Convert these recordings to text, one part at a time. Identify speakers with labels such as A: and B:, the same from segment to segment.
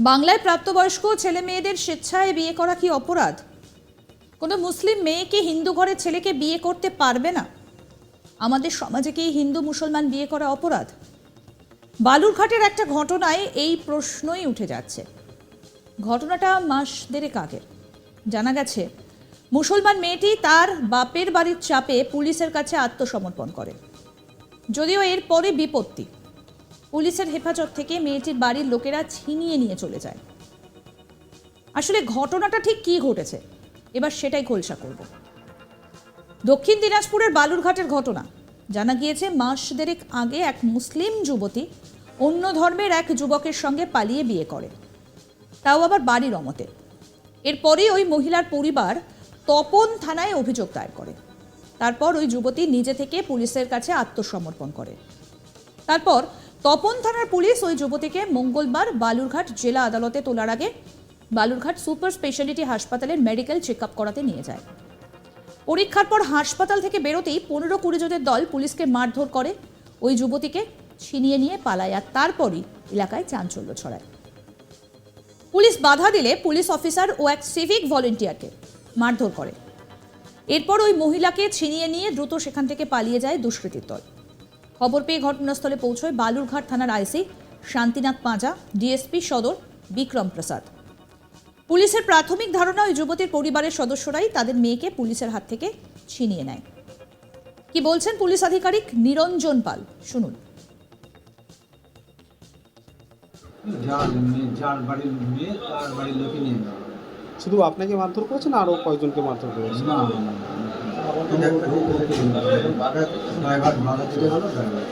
A: বাংলায় প্রাপ্তবয়স্ক ছেলে মেয়েদের স্বেচ্ছায় বিয়ে করা কি অপরাধ? কোনো মুসলিম মেয়েকে হিন্দু ঘরের ছেলেকে বিয়ে করতে পারবে না? আমাদের সমাজে কি হিন্দু মুসলমান বিয়ে করা অপরাধ? বালুরঘাটের একটা ঘটনায় এই প্রশ্নই উঠে যাচ্ছে। ঘটনাটা মাস দেড়েক আগের। জানা গেছে, মুসলমান মেয়েটি তার বাপের বাড়ির চাপে পুলিশের কাছে আত্মসমর্পণ করে। যদিও এর পরে বিপত্তি। পুলিশের হেফাজত থেকে মেয়েটির বাড়ির লোকেরা ছিনিয়ে নিয়ে চলে যায়। আসলে ঘটনাটা ঠিক কী ঘটেছে? এবার সেটাই খোলসা করব। দক্ষিণ দিনাজপুরের বালুরঘাটের ঘটনা। জানা গিয়েছে, মাস দেড়েক আগে এক মুসলিম যুবতী অন্য ধর্মের এক যুবকের সঙ্গে পালিয়ে বিয়ে করে। তাও আবার বাড়ির অমতে। এরপরেই ওই মহিলার পরিবার তপন থানায় অভিযোগ দায়ের করে। তারপর ওই যুবতী নিজে থেকে পুলিশের কাছে আত্মসমর্পণ করে। তারপর তপন থানার পুলিশ ওই যুবতীকে মঙ্গলবার বালুরঘাট জেলা আদালতে তোলার আগে বালুরঘাট সুপার স্পেশালিটি হাসপাতালের মেডিকেল চেক করাতে নিয়ে যায়। পরীক্ষার পর হাসপাতাল থেকে বেরোতেই পনেরো কুড়ি জনের দল পুলিশকে মারধর করে। ওই যুবতীকে ছিনিয়ে নিয়ে পালায় আর তারপরই এলাকায় চাঞ্চল্য ছড়ায়। পুলিশ বাধা দিলে পুলিশ অফিসার ও এক সিভিক ভলেন্টিয়ারকে মারধর করে। এরপর ওই মহিলাকে ছিনিয়ে নিয়ে দ্রুত সেখান থেকে পালিয়ে যায় দুষ্কৃতীর দল। খবর পেয়ে ঘটনাস্থলে পৌঁছয় বালুরঘাট থানার আইসি শান্তিনাথ পাঁজা ডিএসপি সদর বিক্রম প্রসাদ। পুলিশের প্রাথমিক ধারণা ওই যুবতীর পরিবারের সদস্যরাই তাদের মেয়েকে পুলিশের হাত থেকে ছিনিয়ে নেয়। কি বলছেন পুলিশ আধিকারিক নিরঞ্জন পাল? শুনুন।
B: শুধু আপনাকে মারধর করেছে না আরও কয়েকজনকে মারধর করেছে
C: না। ড্রাইভার বাধা দিতে হলো ড্রাইভার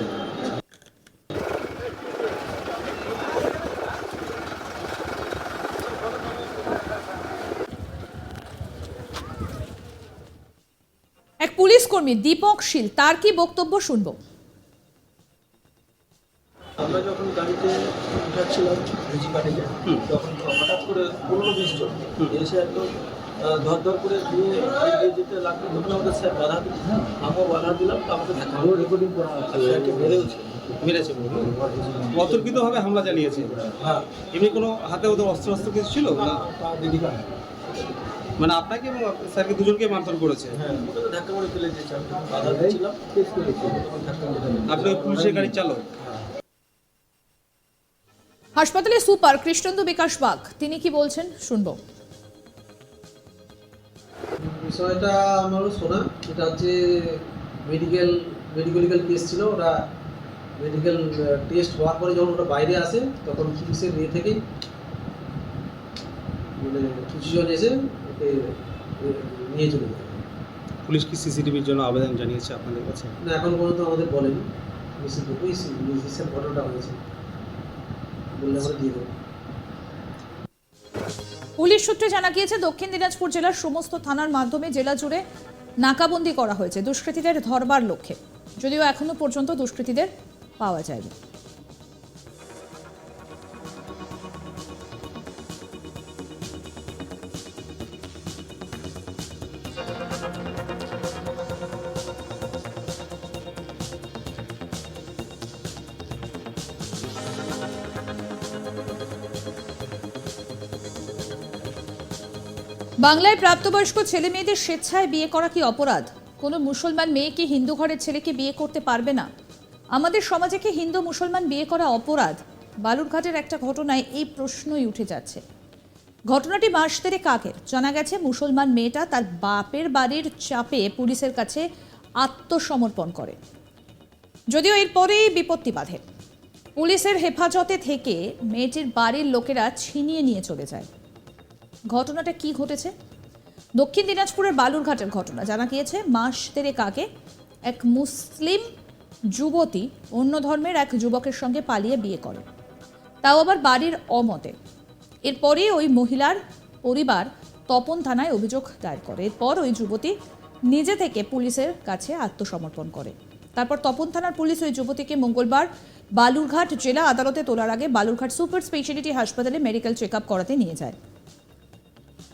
A: এক পুলিশ কর্মী দীপক শীল তার কি বক্তব্য শুনব?
D: আমরা যখন গাড়িতে উঠাচ্ছিলাম ভিজি তখন হঠাৎ করে পনেরো বিশ জন এসে একদম ধর ধর করে দিয়ে যেতে লাগল তখন আমাদের স্যার বাধা দিল আমিও বাধা দিলাম তো আমাকে দেখা
C: রেকর্ডিং করা
D: স্যারকে মেরেওছে
B: মেরেছে অতর্কিত ভাবে হামলা চালিয়েছে
D: হ্যাঁ।
B: এমনি কোনো হাতে ওদের অস্ত্র অস্ত্র কিছু ছিল? না মানে আপনাকে এবং স্যারকে দুজনকে মারধর করেছে?
D: হ্যাঁ ধাক্কা মারে ফেলে দিয়েছে বাধা
B: আপনি ওই পুলিশের গাড়ির চালক?
A: হাসপাতালে সুপার কৃষ্ণেন্দু বিকাশ বাগ তিনি কি বলছেন? শুনব।
E: বিষয়টা আমারও শোনা এটা হচ্ছে মেডিকেল মেডিকেলিক্যাল কেস ছিল ওরা মেডিকেল টেস্ট হওয়ার পরে যখন ওটা বাইরে আসে তখন পুলিশের ইয়ে থেকেই মানে কিছুজন এসে ওকে নিয়ে চলে যায়
B: পুলিশ কি সিসিটিভির জন্য আবেদন জানিয়েছে আপনাদের কাছে
E: না এখন পর্যন্ত আমাদের বলেনি নিশ্চিত ওই ঘটনাটা হয়েছে বললে আমরা দিয়ে দেবো
A: পুলিশ সূত্রে জানা গিয়েছে, দক্ষিণ দিনাজপুর জেলার সমস্ত থানার মাধ্যমে জেলা জুড়ে নাকাবন্দি করা হয়েছে। দুষ্কৃতীদের ধরবার লক্ষ্যে। যদিও এখনও পর্যন্ত দুষ্কৃতীদের পাওয়া যায়নি। বাংলায় প্রাপ্তবয়স্ক ছেলে মেয়েদের স্বেচ্ছায় বিয়ে করা কি অপরাধ? কোনো মুসলমান মেয়েকে হিন্দু ঘরের ছেলেকে বিয়ে করতে পারবে না? আমাদের সমাজে কি হিন্দু মুসলমান বিয়ে করা অপরাধ? বালুরঘাটের একটা ঘটনায় এই প্রশ্নই উঠে যাচ্ছে। ঘটনাটি মাস দেড়েক আগের। জানা গেছে, মুসলমান মেয়েটা তার বাপের বাড়ির চাপে পুলিশের কাছে আত্মসমর্পণ করে। যদিও এরপরেই বিপত্তি বাধে। পুলিশের হেফাজতে থেকে মেয়েটির বাড়ির লোকেরা ছিনিয়ে নিয়ে চলে যায়। ঘটনাটা কি ঘটেছে? দক্ষিণ দিনাজপুরের বালুরঘাটের ঘটনা জানা গিয়েছে, মাস দেড়েক আগে এক মুসলিম যুবতী অন্য ধর্মের এক যুবকের সঙ্গে পালিয়ে বিয়ে করে। তাও আবার বাড়ির অমতে। এরপরই ওই মহিলার পরিবার তপন থানায় অভিযোগ দায়ের করে। এরপর ওই যুবতী নিজে থেকে পুলিশের কাছে আত্মসমর্পণ করে। তারপর তপন থানার পুলিশ ওই যুবতীকে মঙ্গলবার বালুরঘাট জেলা আদালতে তোলার আগে বালুরঘাট সুপার স্পেশালিটি হাসপাতালে মেডিকেল চেক আপ করাতে নিয়ে যায়।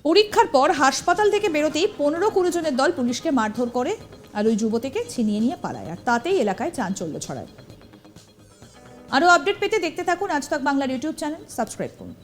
A: পরীক্ষার পর হাসপাতাল থেকে বেরোতেই পনেরো কুড়ি জনের দল পুলিশকে মারধর করে আর ওই যুবতীকে ছিনিয়ে নিয়ে পালায়, আর তাতেই এলাকায় চাঞ্চল্য ছড়ায়। আরও আপডেট পেতে দেখতে থাকুন আজ তাক বাংলার ইউটিউব চ্যানেল। সাবস্ক্রাইব করুন।